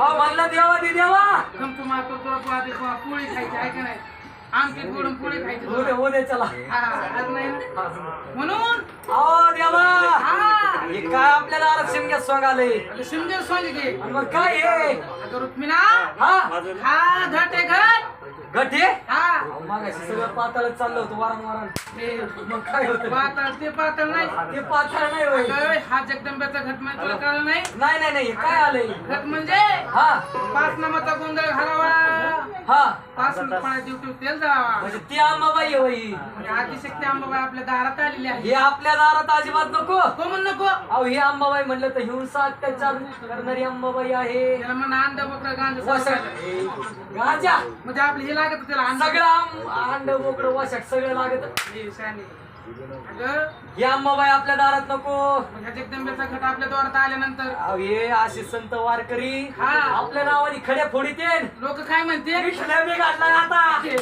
अहो म्हणलं देवा दे देवा. मारतो तुला तू आधी पो- पोळी खायची आहे का नाही. आमटी गोडून पोळी खायची उद्या तुला. उद्या चला. हा, आज नाही ना. म्हणून? अहो देवा. हा. हे काय आपल्या दारात शिमग्यात सोंग आले. घे आणि मग काय हे? आता रुक्मिणा हा. हा घट गटे हा. सगळं पातळच चाललं होतं वारं वारं. ते मग काय होतं? पातळ ते पातळ नाही. ते पातळ नाही होय. अगं, हा जगदंब्याचा घट म्हणजे तुला कळलं नाही? नाही नाही नाही हे काय आलंय? घट म्हणजे हा. पाच नामाचा गोंधळ घालावा. हा. पाच पाण्यात दिवटी तेल जावा म्हणजे ती अंबाबाई आहे होय म्हणजे आदिशक्ती अंबाबाई आपल्या दारात आलेली आहे. हे आपल्या दारात अजिबात नको. को म्हण नको. अहो ही अंबाबाई म्हणलं तर हिंसा अत्याचार करणारी अंबाबाई आहे. त्याला म्हणा अंड बकरं गांज वसट गाजा. म्हणजे आपलं हे लागत त्याला अंड. सगळं आम- अंड बोकडं वसट सगळं लागत. हे शाने. अगं. ही अंबाबाई आपल्या दारात नको. मग ह्या जगदंब्याचा घट आपल्या दारात आल्यानंतर. अहो हे असे संत वारकरी. हा. आपल्या नावाने खड्या फोडीते लोक काय म्हणते? विठ्ठला मी घातलाय आता. हे.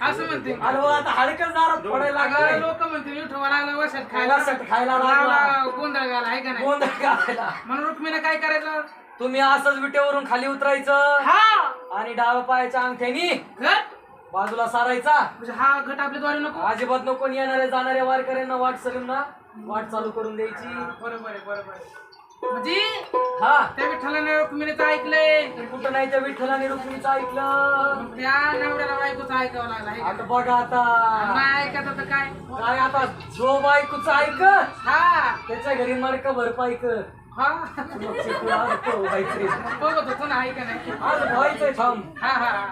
असं म्हणते. अरे वा, आता हाडकच दारात फोडायला लागलाय. लोक म्हणते विठोबा लागला वशात खायला. वशात खायला लागला. गोंधळ घाला आहे का नाही? गोंधळ घालायला. म्हणून रुक्मिणीने काय करायचं? तुम्ही असंच विटेवरून खाली उतरायचं. हा. आणि डाव्या पायाच्या अंगठ्यानी घट बाजूला सारायचा. म्हणजे हा घट आपल्या द्वारे नको? अजिबात नको. येणाऱ्या जाणाऱ्या वारकऱ्यांना वाट सगळ्यांना वाट चालू करून द्यायची. बरोबर आहे बरोबर आहे. म्हणजे हा. त्या विठ्ठलाने रुक्मिणीचं ऐकलंय. कुठं नाही त्या विठ्ठलाने रुक्मिणीचं ऐकलं. त्या नवऱ्याला बायकोचं ऐकावं लागलं? आता बघा आता. नाही ऐकत आता काय? काय आता? जो बायकोचं ऐक हा. त्याच्या घरी मडक भरपाई कर हा. मग तो व्हायचंय. बघत होतो ना ऐका नाही? आज व्हायचंय थांब. हा हा.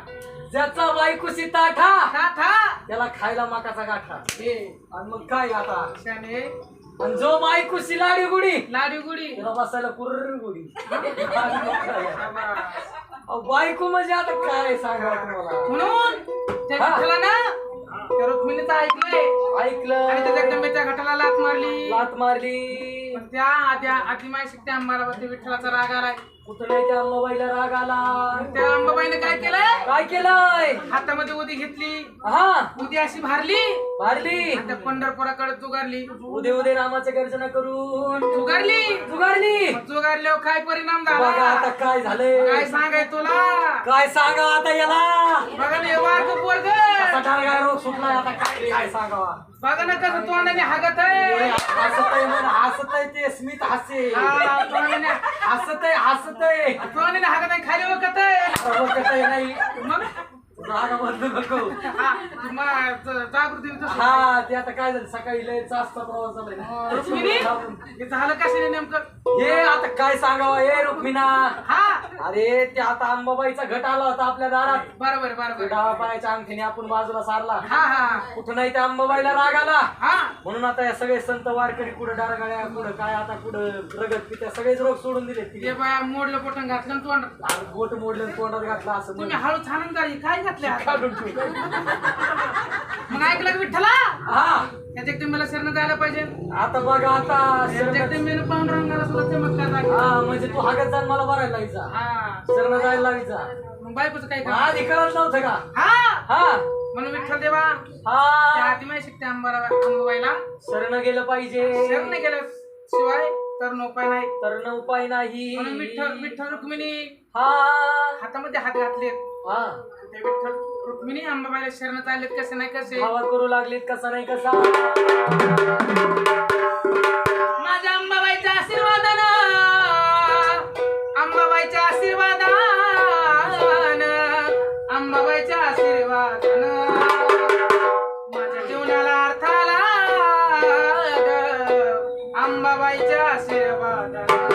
ज्याचा बायकोशी ताठा था था त्याला खायला मकाचा गाठा. हे आणि मग काय आता? शाने आणि जो बायकोशी लाडी गुडी लाडी गुडी त्याला बसायला कुर्र गुडी. अहो, बायको म्हणजे आता काय सांगा तुम्हाला? म्हणून त्या हा. त्या रुक्मिणीचं ऐकलंय. आणि त्या ऐकलं जगदंबेच्या घटाला लात मारली. लात मारली. पण त्या आद्या आदिमाय शिकते अंबारावरती विठ्ठलाचा राग आलाय. त्या अंबाबाईला राग आला. त्या अंबाबाईने काय केलंय? काय केलंय? हातामध्ये उदी घेतली. हा. उदी अशी भारली. मारली आणि त्या पंढरपुराकडे चुगारली उदे उदे रामाचं गर्जना करून. चुगारली जुगारली. मग चुगारल्यावर काय परिणाम बघा आता झाला काय झालंय. काय सांगाय तुला? काय सांगा आता याला? बघा ना वार्ग पोरग. रोग सुटलाय आता काय काय सांगावा? बघा ना कसं तोंडाने हागत आहे. हसत आहे म्हण हसत आहे ते स्मित हास्य. हा, तोंडाने हसत आहे हसत तोंडाने हागत आहे खाली प्रवचत आहे नाही? मग? रागा बदलू नको. हा, जागृती. हा ते आता काय झालं? सकाळी लय जास्त प्रवास रुक्मिणी झालाय झालं कशाने नेमकं? हे आता काय सांगावं? हे रुक्मिणा. हा. अरे ते आता अंबाबाईचा घट आला होता आपल्या दारात. बरोबर बरोबर. डावा पायाच्या अंगठीने आपण बाजूला सारला. हा हा. कुठं नाही त्या अंबाबाईला राग आला. हा. म्हणून आता या सगळे संत वारकरी कुठं डारगाळ्या कुठं काय आता कुठं प्रगत पित्या सगळेच रोग सोडून दिले ते बाया मोडलं पोटण घातलं आणि तोंड गोट मोडलं तोंडात घातला असं तुम्ही. हळू छानून झाली काय घातले? काढून. मग ऐकलं का विठ्ठला? हा. जगदंबेला शरण जायला पाहिजे. आता बघा आता शरण- जगदंबेनं पाहून रंगाला सुद्धा चमत्कार दाखवला. हा म्हणजे तू हागत जाण मला भरायला लावायचा हा. शरण जायला लावायचा मग बायकोचं काय मग काम आधी कळत नव्हतं का? हा. हा. म्हणून विठ्ठल देवा त्या हा आदिमाय शिकते अंबारा अंबाबाईला शरण गेलं पाहिजे. शरण नाही केलं शिवाय तर उपाय नाही. तर न उपाय नाही. म्हणून विठ्ठल विठ्ठल रुक्मिणी हा. हातामध्ये हात घातलेत. हा. रुक्मिणी अंबाबाईला शरण आलेत कसे नाही कसे? भावा करू लागलीत कसा नाही कसा? माझ्या अंबाबाईच्या आशीर्वादानं अंबाबाईच्या आशीर्वादानं अंबाबाईच्या आशीर्वादानं माझ्या जीवनाला अर्थ आला. अंबाबाईच्या आशीर्वादानं.